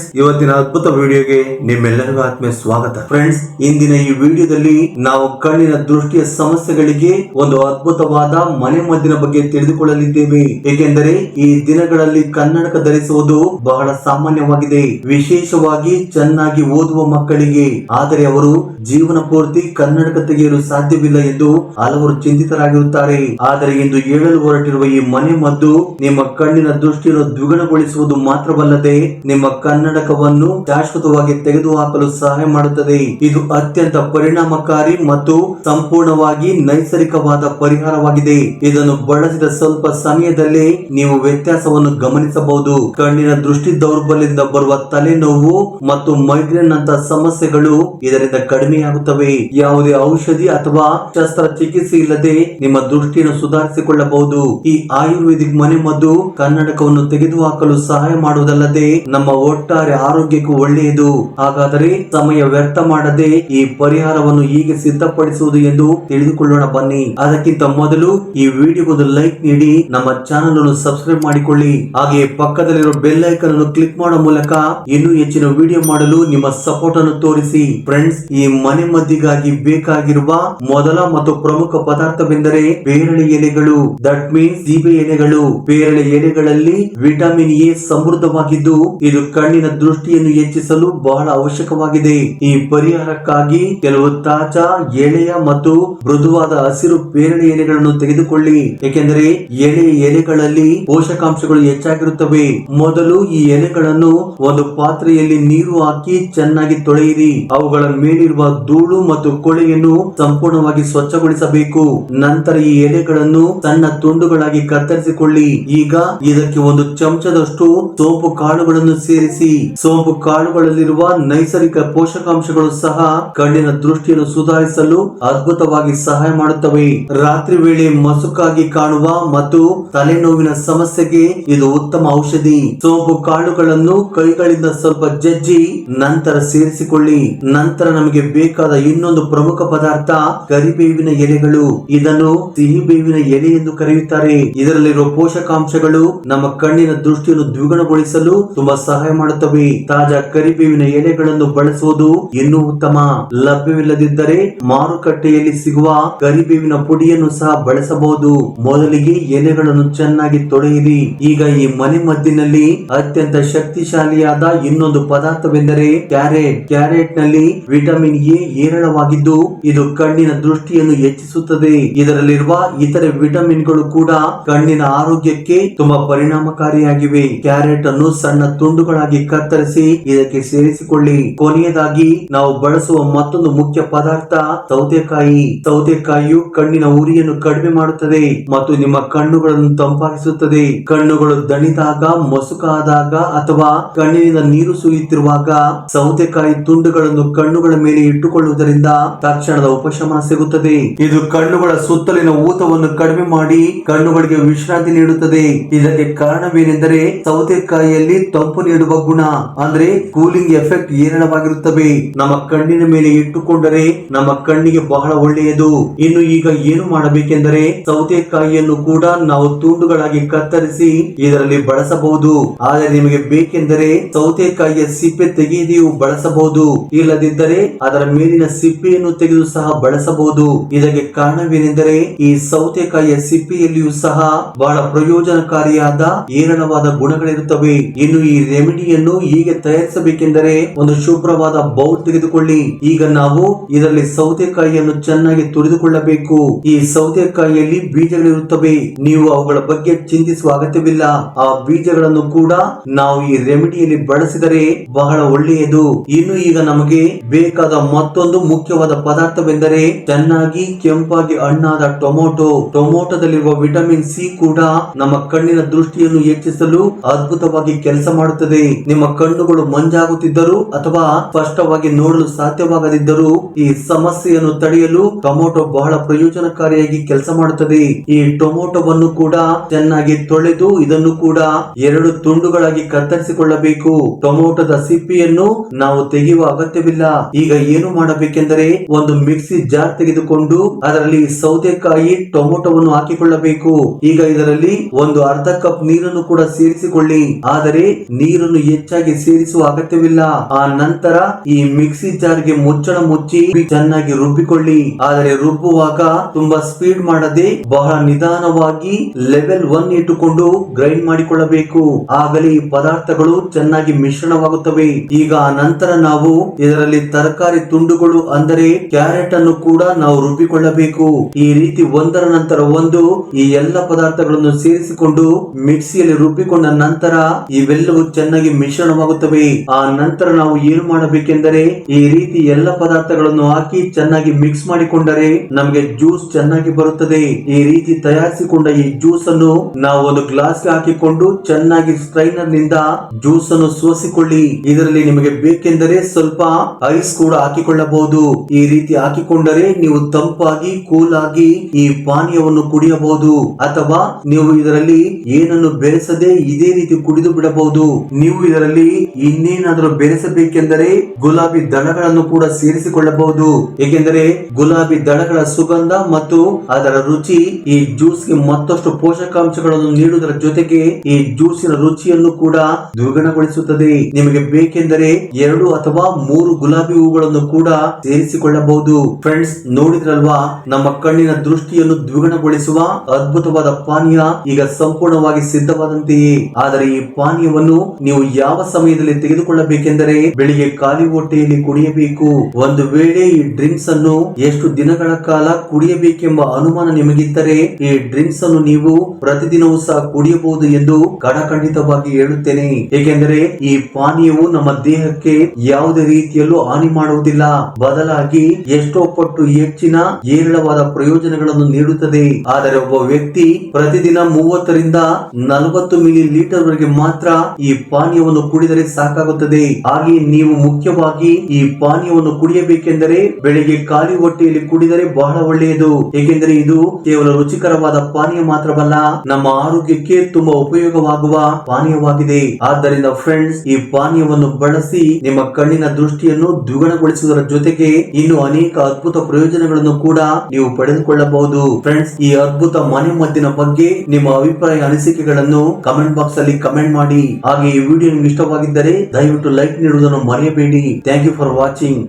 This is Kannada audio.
ಫ್ರೆಂಡ್ಸ್ ಇವತ್ತಿನ ಅದ್ಭುತ ವಿಡಿಯೋಗೆ ನಿಮ್ಮೆಲ್ಲರಿಗೂ ಆತ್ಮೀಯ ಸ್ವಾಗತ. ಫ್ರೆಂಡ್ಸ್ ಇಂದಿನ ಈ ವಿಡಿಯೋದಲ್ಲಿ ನಾವು ಕಣ್ಣಿನ ದೃಷ್ಟಿಯ ಸಮಸ್ಯೆಗಳಿಗೆ ಒಂದು ಅದ್ಭುತವಾದ ಮನೆ ಮದ್ದಿನ ಬಗ್ಗೆ ತಿಳಿದುಕೊಳ್ಳಲಿದ್ದೇವೆ. ಏಕೆಂದರೆ ಈ ದಿನಗಳಲ್ಲಿ ಕನ್ನಡಕ ಧರಿಸುವುದು ಬಹಳ ಸಾಮಾನ್ಯವಾಗಿದೆ. ವಿಶೇಷವಾಗಿ ಚೆನ್ನಾಗಿ ಓದುವ ಮಕ್ಕಳಿಗೆ. ಆದರೆ ಅವರು ಜೀವನ ಪೂರ್ತಿ ಕನ್ನಡಕ ತೆಗೆಯಲು ಸಾಧ್ಯವಿಲ್ಲ ಎಂದು ಹಲವರು ಚಿಂತಿತರಾಗಿರುತ್ತಾರೆ. ಆದರೆ ಇಂದು ಹೇಳಲು ಹೊರಟಿರುವ ಈ ಮನೆ ಮದ್ದು ನಿಮ್ಮ ಕಣ್ಣಿನ ದೃಷ್ಟಿಯನ್ನು ದ್ವಿಗುಣಗೊಳಿಸುವುದು ಮಾತ್ರವಲ್ಲದೆ ನಿಮ್ಮ ಕನ್ನಡಕವನ್ನು ಶಾಶ್ವತವಾಗಿ ತೆಗೆದುಹಾಕಲು ಸಹಾಯ ಮಾಡುತ್ತದೆ. ಇದು ಅತ್ಯಂತ ಪರಿಣಾಮಕಾರಿ ಮತ್ತು ಸಂಪೂರ್ಣವಾಗಿ ನೈಸರ್ಗಿಕವಾದ ಪರಿಹಾರವಾಗಿದೆ. ಇದನ್ನು ಬಳಸಿದ ಸ್ವಲ್ಪ ಸಮಯದಲ್ಲಿ ನೀವು ವ್ಯತ್ಯಾಸವನ್ನು ಗಮನಿಸಬಹುದು. ಕಣ್ಣಿನ ದೃಷ್ಟಿ ದೌರ್ಬಲ್ಯದಿಂದ ಬರುವ ತಲೆನೋವು ಮತ್ತು ಮೈಗ್ರೇನ್ ಅಂತ ಸಮಸ್ಯೆಗಳು ಇದರಿಂದ ಕಡಿಮೆಯಾಗುತ್ತವೆ. ಯಾವುದೇ ಔಷಧಿ ಅಥವಾ ಶಸ್ತ್ರ ಚಿಕಿತ್ಸೆ ಇಲ್ಲದೆ ನಿಮ್ಮ ದೃಷ್ಟಿಯನ್ನು ಸುಧಾರಿಸಿಕೊಳ್ಳಬಹುದು. ಈ ಆಯುರ್ವೇದಿಕ್ ಮನೆ ಮದ್ದು ಕನ್ನಡಕವನ್ನು ತೆಗೆದುಹಾಕಲು ಸಹಾಯ ಮಾಡುವುದಲ್ಲದೆ ನಮ್ಮ ಒಟ್ಟಾರೆ ಆರೋಗ್ಯಕ್ಕೂ ಒಳ್ಳೆಯದು. ಹಾಗಾದರೆ ಸಮಯ ವ್ಯರ್ಥ ಮಾಡದೆ ಈ ಪರಿಹಾರವನ್ನು ಹೀಗೆ ಸಿದ್ಧಪಡಿಸುವುದು ಎಂದು ತಿಳಿದುಕೊಳ್ಳೋಣ ಬನ್ನಿ. ಅದಕ್ಕಿಂತ ಮೊದಲು ಈ ವಿಡಿಯೋಗೊಂದು ಲೈಕ್ ನೀಡಿ, ನಮ್ಮ ಚಾನಲ್ ಅನ್ನು ಸಬ್ಸ್ಕ್ರೈಬ್ ಮಾಡಿಕೊಳ್ಳಿ. ಹಾಗೆ ಪಕ್ಕದಲ್ಲಿರೋ ಬೆಲ್ ಐಕನ್ ಅನ್ನು ಕ್ಲಿಕ್ ಮಾಡೋ ಮೂಲಕ ಇನ್ನೂ ಹೆಚ್ಚಿನ ವಿಡಿಯೋ ಮಾಡಲು ನಿಮ್ಮ ಸಪೋರ್ಟ್ ಅನ್ನು ತೋರಿಸಿ. ಫ್ರೆಂಡ್ಸ್ ಈ ಮನೆ ಮದ್ದಿಗಾಗಿ ಬೇಕಾಗಿರುವ ಮೊದಲ ಮತ್ತು ಪ್ರಮುಖ ಪದಾರ್ಥವೆಂದರೆ ಪೇರಳೆ ಎಲೆಗಳು. ದಟ್ ಮೀನ್ಸ್ ಸೀಬೆ ಎಲೆಗಳು. ಪೇರಳೆ ಎಲೆಗಳಲ್ಲಿ ವಿಟಮಿನ್ ಎ ಸಮೃದ್ಧವಾಗಿದ್ದು, ಇದು ಕಣ್ಣಿನ ದೃಷ್ಟಿಯನ್ನು ಹೆಚ್ಚಿಸಲು ಬಹಳ ಅವಶ್ಯಕವಾಗಿದೆ. ಈ ಪರಿಹಾರಕ್ಕಾಗಿ ಕೆಲವು ತಾಜಾ, ಎಳೆಯ ಮತ್ತು ಮೃದುವಾದ ಹಸಿರು ಪೇರಳೆ ಎಲೆಗಳನ್ನು ತೆಗೆದುಕೊಳ್ಳಿ. ಏಕೆಂದರೆ ಎಳೆ ಎಲೆಗಳಲ್ಲಿ ಪೋಷಕಾಂಶಗಳು ಹೆಚ್ಚಾಗಿರುತ್ತವೆ. ಮೊದಲು ಈ ಎಲೆಗಳನ್ನು ಒಂದು ಪಾತ್ರೆಯಲ್ಲಿ ನೀರು ಹಾಕಿ ಚೆನ್ನಾಗಿ ತೊಳೆಯಿರಿ. ಅವುಗಳ ಮೇಲಿರುವ ಧೂಳು ಮತ್ತು ಕೊಳೆಯನ್ನು ಸಂಪೂರ್ಣವಾಗಿ ಸ್ವಚ್ಛಗೊಳಿಸಬೇಕು. ನಂತರ ಈ ಎಲೆಗಳನ್ನು ಸಣ್ಣ ತುಂಡುಗಳಾಗಿ ಕತ್ತರಿಸಿಕೊಳ್ಳಿ. ಈಗ ಇದಕ್ಕೆ ಒಂದು ಚಮಚದಷ್ಟು ಸೋಪು ಕಾಳುಗಳನ್ನು ಸೇರಿಸಿ. ಸೋಂಪು ಕಾಳುಗಳಲ್ಲಿರುವ ನೈಸರ್ಗಿಕ ಪೋಷಕಾಂಶಗಳು ಸಹ ಕಣ್ಣಿನ ದೃಷ್ಟಿಯನ್ನು ಸುಧಾರಿಸಲು ಅದ್ಭುತವಾಗಿ ಸಹಾಯ ಮಾಡುತ್ತವೆ. ರಾತ್ರಿ ವೇಳೆ ಮಸುಕಾಗಿ ಕಾಣುವ ಮತ್ತು ತಲೆನೋವಿನ ಸಮಸ್ಯೆಗೆ ಇದು ಉತ್ತಮ ಔಷಧಿ. ಸೋಂಪು ಕಾಳುಗಳನ್ನು ಕೈಗಳಿಂದ ಸ್ವಲ್ಪ ಜಜ್ಜಿ ನಂತರ ಸೇರಿಸಿಕೊಳ್ಳಿ. ನಂತರ ನಮಗೆ ಬೇಕಾದ ಇನ್ನೊಂದು ಪ್ರಮುಖ ಪದಾರ್ಥ ಕರಿಬೇವಿನ ಎಲೆಗಳು. ಇದನ್ನು ಸಿಹಿ ಬೇವಿನ ಎಲೆ ಎಂದು ಕರೆಯುತ್ತಾರೆ. ಇದರಲ್ಲಿರುವ ಪೋಷಕಾಂಶಗಳು ನಮ್ಮ ಕಣ್ಣಿನ ದೃಷ್ಟಿಯನ್ನು ದ್ವಿಗುಣಗೊಳಿಸಲು ತುಂಬಾ ಸಹಾಯ ಮಾಡುತ್ತವೆ. ತಾಜಾ ಕರಿಬೇವಿನ ಎಲೆಗಳನ್ನು ಬಳಸುವುದು ಇನ್ನೂ ಉತ್ತಮ. ಲಭ್ಯವಿಲ್ಲದಿದ್ದರೆ ಮಾರುಕಟ್ಟೆಯಲ್ಲಿ ಸಿಗುವ ಕರಿಬೇವಿನ ಪುಡಿಯನ್ನು ಸಹ ಬಳಸಬಹುದು. ಮೊದಲಿಗೆ ಎಲೆಗಳನ್ನು ಚೆನ್ನಾಗಿ ತೊಳೆಯಿರಿ. ಈಗ ಈ ಮನೆ ಮದ್ದಿನಲ್ಲಿ ಅತ್ಯಂತ ಶಕ್ತಿಶಾಲಿಯಾದ ಇನ್ನೊಂದು ಪದಾರ್ಥವೆಂದರೆ ಕ್ಯಾರೆಟ್. ಕ್ಯಾರೆಟ್ನಲ್ಲಿ ವಿಟಮಿನ್ ಎ ಏರಳವಾಗಿದ್ದು ಇದು ಕಣ್ಣಿನ ದೃಷ್ಟಿಯನ್ನು ಹೆಚ್ಚಿಸುತ್ತದೆ. ಇದರಲ್ಲಿರುವ ಇತರೆ ವಿಟಮಿನ್ಗಳು ಕೂಡ ಕಣ್ಣಿನ ಆರೋಗ್ಯಕ್ಕೆ ತುಂಬಾ ಪರಿಣಾಮಕಾರಿಯಾಗಿವೆ. ಕ್ಯಾರೆಟ್ ಅನ್ನು ಸಣ್ಣ ತುಂಡುಗಳಾಗಿ ಕತ್ತರಿಸಿ ಇದಕ್ಕೆ ಸೇರಿಸಿಕೊಳ್ಳಿ. ಕೊನೆಯದಾಗಿ ನಾವು ಬಳಸುವ ಮತ್ತೊಂದು ಮುಖ್ಯ ಪದಾರ್ಥ ಸೌತೆಕಾಯಿ. ಸೌತೆಕಾಯಿಯು ಕಣ್ಣಿನ ಉರಿಯನ್ನು ಕಡಿಮೆ ಮಾಡುತ್ತದೆ ಮತ್ತು ನಿಮ್ಮ ಕಣ್ಣುಗಳನ್ನು ತಂಪಾಗಿಸುತ್ತದೆ. ಕಣ್ಣುಗಳು ದಣಿದಾಗ, ಮಸುಕಾದಾಗ ಅಥವಾ ಕಣ್ಣಿನಿಂದ ನೀರು ಸುರಿಯುತ್ತಿರುವಾಗ ಸೌತೆಕಾಯಿ ತುಂಡುಗಳನ್ನು ಕಣ್ಣುಗಳ ಮೇಲೆ ಇಟ್ಟುಕೊಳ್ಳುವುದರಿಂದ ತಕ್ಷಣದ ಉಪಶಮನ ಸಿಗುತ್ತದೆ. ಇದು ಕಣ್ಣುಗಳ ಸುತ್ತಲಿನ ಊತವನ್ನು ಕಡಿಮೆ ಮಾಡಿ ಕಣ್ಣುಗಳಿಗೆ ವಿಶ್ರಾಂತಿ ನೀಡುತ್ತದೆ. ಇದಕ್ಕೆ ಕಾರಣವೇನೆಂದರೆ ಸೌತೆಕಾಯಿಯಲ್ಲಿ ತಂಪು ನೀಡುವ ಗುಣ. ಅಂದ್ರೆ ಕೂಲಿಂಗ್ ಎಫೆಕ್ಟ್ ಹೇರಳವಾಗಿರುತ್ತವೆ ನಮ್ಮ ಕಣ್ಣಿನ ಮೇಲೆ ಇಟ್ಟುಕೊಂಡರೆ ನಮ್ಮ ಕಣ್ಣಿಗೆ ಬಹಳ ಒಳ್ಳೆಯದು. ಇನ್ನು ಈಗ ಏನು ಮಾಡಬೇಕೆಂದರೆ ಸೌತೆಕಾಯಿಯನ್ನು ಕೂಡ ನಾವು ತುಂಡುಗಳಾಗಿ ಕತ್ತರಿಸಿ ಇದರಲ್ಲಿ ಬಳಸಬಹುದು. ಆದರೆ ನಿಮಗೆ ಬೇಕೆಂದರೆ ಸೌತೆಕಾಯಿಯ ಸಿಪ್ಪೆ ತೆಗೆಯದೆಯು ಬಳಸಬಹುದು. ಇಲ್ಲದಿದ್ದರೆ ಅದರ ಮೇಲಿನ ಸಿಪ್ಪೆಯನ್ನು ತೆಗೆದು ಸಹ ಬಳಸಬಹುದು. ಇದಕ್ಕೆ ಕಾರಣವೇನೆಂದರೆ ಈ ಸೌತೆಕಾಯಿಯ ಸಿಪ್ಪೆಯಲ್ಲಿಯೂ ಸಹ ಬಹಳ ಪ್ರಯೋಜನಕಾರಿಯಾದ ಏರಳವಾದ ಗುಣಗಳಿರುತ್ತವೆ. ಇನ್ನು ಈ ರೆಮಿಡಿಯನ್ನು ಹೀಗೆ ತಯಾರಿಸಬೇಕೆಂದರೆ ಒಂದು ಶುಭ್ರವಾದ ಬೌಲ್ ತೆಗೆದುಕೊಳ್ಳಿ. ಈಗ ನಾವು ಇದರಲ್ಲಿ ಸೌತೆಕಾಯಿಯನ್ನು ಚೆನ್ನಾಗಿ ತುರಿದುಕೊಳ್ಳಬೇಕು. ಈ ಸೌತೆಕಾಯಿಯಲ್ಲಿ ಬೀಜಗಳಿರುತ್ತವೆ. ನೀವು ಅವುಗಳ ಬಗ್ಗೆ ಚಿಂತಿಸುವ ಅಗತ್ಯವಿಲ್ಲ. ಆ ಬೀಜಗಳನ್ನು ಕೂಡ ನಾವು ಈ ರೆಮಿಡಿಯಲ್ಲಿ ಬಳಸಿದರೆ ಬಹಳ ಒಳ್ಳೆಯದು. ಇನ್ನು ಈಗ ನಮಗೆ ಬೇಕಾದ ಮತ್ತೊಂದು ಮುಖ್ಯವಾದ ಪದಾರ್ಥವೆಂದರೆ ಚೆನ್ನಾಗಿ ಕೆಂಪಾಗಿ ಹಣ್ಣಾದ ಟೊಮೊಟೊ. ಟೊಮೊಟೊದಲ್ಲಿರುವ ವಿಟಮಿನ್ ಸಿ ಕೂಡ ನಮ್ಮ ಕಣ್ಣಿನ ದೃಷ್ಟಿಯನ್ನು ಹೆಚ್ಚಿಸಲು ಅದ್ಭುತವಾಗಿ ಕೆಲಸ ಮಾಡುತ್ತದೆ. ನಿಮ್ಮ ಕಣ್ಣುಗಳು ಮಂಜಾಗುತ್ತಿದ್ದರೂ ಅಥವಾ ಸ್ಪಷ್ಟವಾಗಿ ನೋಡಲು ಸಾಧ್ಯವಾಗದಿದ್ದರೂ ಈ ಸಮಸ್ಯೆಯನ್ನು ತಡೆಯಲು ಟೊಮೊಟೊ ಬಹಳ ಪ್ರಯೋಜನಕಾರಿಯಾಗಿ ಕೆಲಸ ಮಾಡುತ್ತದೆ. ಈ ಟೊಮೊಟೊವನ್ನು ಕೂಡ ಚೆನ್ನಾಗಿ ತೊಳೆದು ಇದನ್ನು ಕೂಡ ಎರಡು ತುಂಡುಗಳಾಗಿ ಕತ್ತರಿಸಿಕೊಳ್ಳಬೇಕು. ಟೊಮೊಟೊದ ಸಿಪ್ಪಿಯನ್ನು ನಾವು ತೆಗೆಯುವ ಅಗತ್ಯವಿಲ್ಲ. ಈಗ ಏನು ಮಾಡಬೇಕೆಂದರೆ ಒಂದು ಮಿಕ್ಸಿ ಜಾರ್ ತೆಗೆದುಕೊಂಡು ಅದರಲ್ಲಿ ಸೌತೆಕಾಯಿ ಟೊಮೊಟೊವನ್ನು ಹಾಕಿಕೊಳ್ಳಬೇಕು. ಈಗ ಇದರಲ್ಲಿ ಒಂದು ಅರ್ಧ ಕಪ್ ನೀರನ್ನು ಕೂಡ ಸೇರಿಸಿಕೊಳ್ಳಿ. ಆದರೆ ನೀರನ್ನು ಹೆಚ್ಚಾಗಿ ಹೆಚ್ಚಾಗಿ ಸೇರಿಸುವ ಅಗತ್ಯವಿಲ್ಲ. ಆ ನಂತರ ಈ ಮಿಕ್ಸಿ ಜಾರ್ಗೆ ಮುಚ್ಚಳ ಮುಚ್ಚಿ ಚೆನ್ನಾಗಿ ರುಬ್ಬಿಕೊಳ್ಳಿ. ಆದರೆ ರುಬ್ಬುವಾಗ ತುಂಬಾ ಸ್ಪೀಡ್ ಮಾಡದೆ ಬಹಳ ನಿಧಾನವಾಗಿ ಲೆವೆಲ್ ಒನ್ ಇಟ್ಟುಕೊಂಡು ಗ್ರೈಂಡ್ ಮಾಡಿಕೊಳ್ಳಬೇಕು. ಆಗಲೇ ಈ ಪದಾರ್ಥಗಳು ಚೆನ್ನಾಗಿ ಮಿಶ್ರಣವಾಗುತ್ತವೆ. ಈಗ ಆ ನಂತರ ನಾವು ಇದರಲ್ಲಿ ತರಕಾರಿ ತುಂಡುಗಳು ಅಂದರೆ ಕ್ಯಾರೆಟ್ ಅನ್ನು ಕೂಡ ನಾವು ರುಬ್ಬಿಕೊಳ್ಳಬೇಕು. ಈ ರೀತಿ ಒಂದರ ನಂತರ ಒಂದು ಈ ಎಲ್ಲ ಪದಾರ್ಥಗಳನ್ನು ಸೇರಿಸಿಕೊಂಡು ಮಿಕ್ಸಿಯಲ್ಲಿ ರುಬ್ಬಿಕೊಂಡ ನಂತರ ಇವೆಲ್ಲವೂ ಚೆನ್ನಾಗಿ ಮಿಶ್ರಣವಾಗುತ್ತವೆ ಆ ನಂತರ ನಾವು ಏನು ಮಾಡಬೇಕೆಂದರೆ, ಈ ರೀತಿ ಎಲ್ಲ ಪದಾರ್ಥಗಳನ್ನು ಹಾಕಿ ಚೆನ್ನಾಗಿ ಮಿಕ್ಸ್ ಮಾಡಿಕೊಂಡರೆ ನಮಗೆ ಜ್ಯೂಸ್ ಚೆನ್ನಾಗಿ ಬರುತ್ತದೆ. ಈ ರೀತಿ ತಯಾರಿಸಿಕೊಂಡ ಈ ಜ್ಯೂಸ್ ಅನ್ನು ನಾವು ಒಂದು ಗ್ಲಾಸ್ ಹಾಕಿಕೊಂಡು ಚೆನ್ನಾಗಿ ಸ್ಟ್ರೈನರ್ನಿಂದ ಜ್ಯೂಸ್ ಅನ್ನು ಸೋಸಿಕೊಳ್ಳಿ. ಇದರಲ್ಲಿ ನಿಮಗೆ ಬೇಕೆಂದರೆ ಸ್ವಲ್ಪ ಐಸ್ ಕೂಡ ಹಾಕಿಕೊಳ್ಳಬಹುದು. ಈ ರೀತಿ ಹಾಕಿಕೊಂಡರೆ ನೀವು ತಂಪಾಗಿ ಕೂಲ್ ಆಗಿ ಈ ಪಾನೀಯವನ್ನು ಕುಡಿಯಬಹುದು. ಅಥವಾ ನೀವು ಇದರಲ್ಲಿ ಏನನ್ನು ಬೆರೆಸದೆ ಇದೇ ರೀತಿ ಕುಡಿದು ಬಿಡಬಹುದು. ನೀವು ಇದರಲ್ಲಿ ಇನ್ನೇನಾದರೂ ಬೆರೆಸಬೇಕೆಂದರೆ ಗುಲಾಬಿ ದಳಗಳನ್ನು ಕೂಡ ಸೇರಿಸಿಕೊಳ್ಳಬಹುದು. ಏಕೆಂದರೆ ಗುಲಾಬಿ ದಳಗಳ ಸುಗಂಧ ಮತ್ತು ಅದರ ರುಚಿ ಈ ಜ್ಯೂಸ್ಗೆ ಮತ್ತಷ್ಟು ಪೋಷಕಾಂಶಗಳನ್ನು ನೀಡುವುದರ ಜೊತೆಗೆ ಈ ಜ್ಯೂಸಿನ ರುಚಿಯನ್ನು ಕೂಡ ದ್ವಿಗುಣಗೊಳಿಸುತ್ತದೆ. ನಿಮಗೆ ಬೇಕೆಂದರೆ ಎರಡು ಅಥವಾ ಮೂರು ಗುಲಾಬಿ ಹೂಗಳನ್ನು ಕೂಡ ಸೇರಿಸಿಕೊಳ್ಳಬಹುದು. ಫ್ರೆಂಡ್ಸ್, ನೋಡಿದ್ರಲ್ವಾ? ನಮ್ಮ ಕಣ್ಣಿನ ದೃಷ್ಟಿಯನ್ನು ದ್ವಿಗುಣಗೊಳಿಸುವ ಅದ್ಭುತವಾದ ಪಾನೀಯ ಈಗ ಸಂಪೂರ್ಣವಾಗಿ ಸಿದ್ಧವಾದಂತೆಯೇ. ಆದರೆ ಈ ಪಾನೀಯವನ್ನು ನೀವು ಯಾವ ಸಮಯದಲ್ಲಿ ತೆಗೆದುಕೊಳ್ಳಬೇಕೆಂದರೆ ಬೆಳಿಗ್ಗೆ ಖಾಲಿ ಹೊಟ್ಟೆಯಲ್ಲಿ ಕುಡಿಯಬೇಕು. ಒಂದು ವೇಳೆ ಈ ಡ್ರಿಂಕ್ಸ್ ಅನ್ನು ಎಷ್ಟು ದಿನಗಳ ಕಾಲ ಕುಡಿಯಬೇಕೆಂಬ ಅನುಮಾನ ನಿಮಗಿದ್ದರೆ ಈ ಡ್ರಿಂಕ್ಸ್ ಅನ್ನು ನೀವು ಪ್ರತಿದಿನವೂ ಸಹ ಕುಡಿಯಬಹುದು ಎಂದು ಕಡಖಂಡಿತವಾಗಿ ಹೇಳುತ್ತೇನೆ. ಏಕೆಂದರೆ ಈ ಪಾನೀಯವು ನಮ್ಮ ದೇಹಕ್ಕೆ ಯಾವುದೇ ರೀತಿಯಲ್ಲೂ ಹಾನಿ ಮಾಡುವುದಿಲ್ಲ. ಬದಲಾಗಿ ಎಷ್ಟೋ ಪಟ್ಟು ಹೆಚ್ಚಿನ ಏರಳವಾದ ಪ್ರಯೋಜನಗಳನ್ನು ನೀಡುತ್ತದೆ. ಆದರೆ ಒಬ್ಬ ವ್ಯಕ್ತಿ ಪ್ರತಿದಿನ ಮೂವತ್ತರಿಂದ ನಲವತ್ತು ಮಿಲಿ ಲೀಟರ್ ವರೆಗೆ ಮಾತ್ರ ಈ ಪಾನೀಯವನ್ನು ಕುಡಿದರೆ ಸಾಕಾಗುತ್ತದೆ. ಹಾಗೆ ನೀವು ಮುಖ್ಯವಾಗಿ ಈ ಪಾನೀಯವನ್ನು ಕುಡಿಯಬೇಕೆಂದರೆ ಬೆಳಿಗ್ಗೆ ಖಾಲಿ ಹೊಟ್ಟೆಯಲ್ಲಿ ಕುಡಿದರೆ ಬಹಳ ಒಳ್ಳೆಯದು. ಏಕೆಂದರೆ ಇದು ಕೇವಲ ರುಚಿಕರವಾದ ಪಾನೀಯ ಮಾತ್ರವಲ್ಲ, ನಮ್ಮ ಆರೋಗ್ಯಕ್ಕೆ ತುಂಬಾ ಉಪಯೋಗವಾಗುವ ಪಾನೀಯವಾಗಿದೆ. ಆದ್ದರಿಂದ ಫ್ರೆಂಡ್ಸ್ ಈ ಪಾನೀಯವನ್ನು ಬಳಸಿ ನಿಮ್ಮ ಕಣ್ಣಿನ ದೃಷ್ಟಿಯನ್ನು ದ್ವಿಗುಣಗೊಳಿಸುವುದರ ಜೊತೆಗೆ ಇನ್ನು ಅನೇಕ ಅದ್ಭುತ ಪ್ರಯೋಜನಗಳನ್ನು ಕೂಡ ನೀವು ಪಡೆದುಕೊಳ್ಳಬಹುದು. ಫ್ರೆಂಡ್ಸ್ ಈ ಅದ್ಭುತ ಮನೆ ಮದ್ದಿನ ಬಗ್ಗೆ ನಿಮ್ಮ ಅಭಿಪ್ರಾಯ ಅನಿಸಿಕೆಗಳನ್ನು ಕಮೆಂಟ್ ಬಾಕ್ಸ್ ಅಲ್ಲಿ ಕಮೆಂಟ್ ಮಾಡಿ. ಹಾಗೆ ಈ ವಿಡಿಯೋ ನಿಮ್ಗೆ ಇಷ್ಟವಾಗಿದ್ದರೆ ದಯವಿಟ್ಟು ಲೈಕ್ ನೀಡುವುದನ್ನು ಮರೆಯಬೇಡಿ. Thank you for watching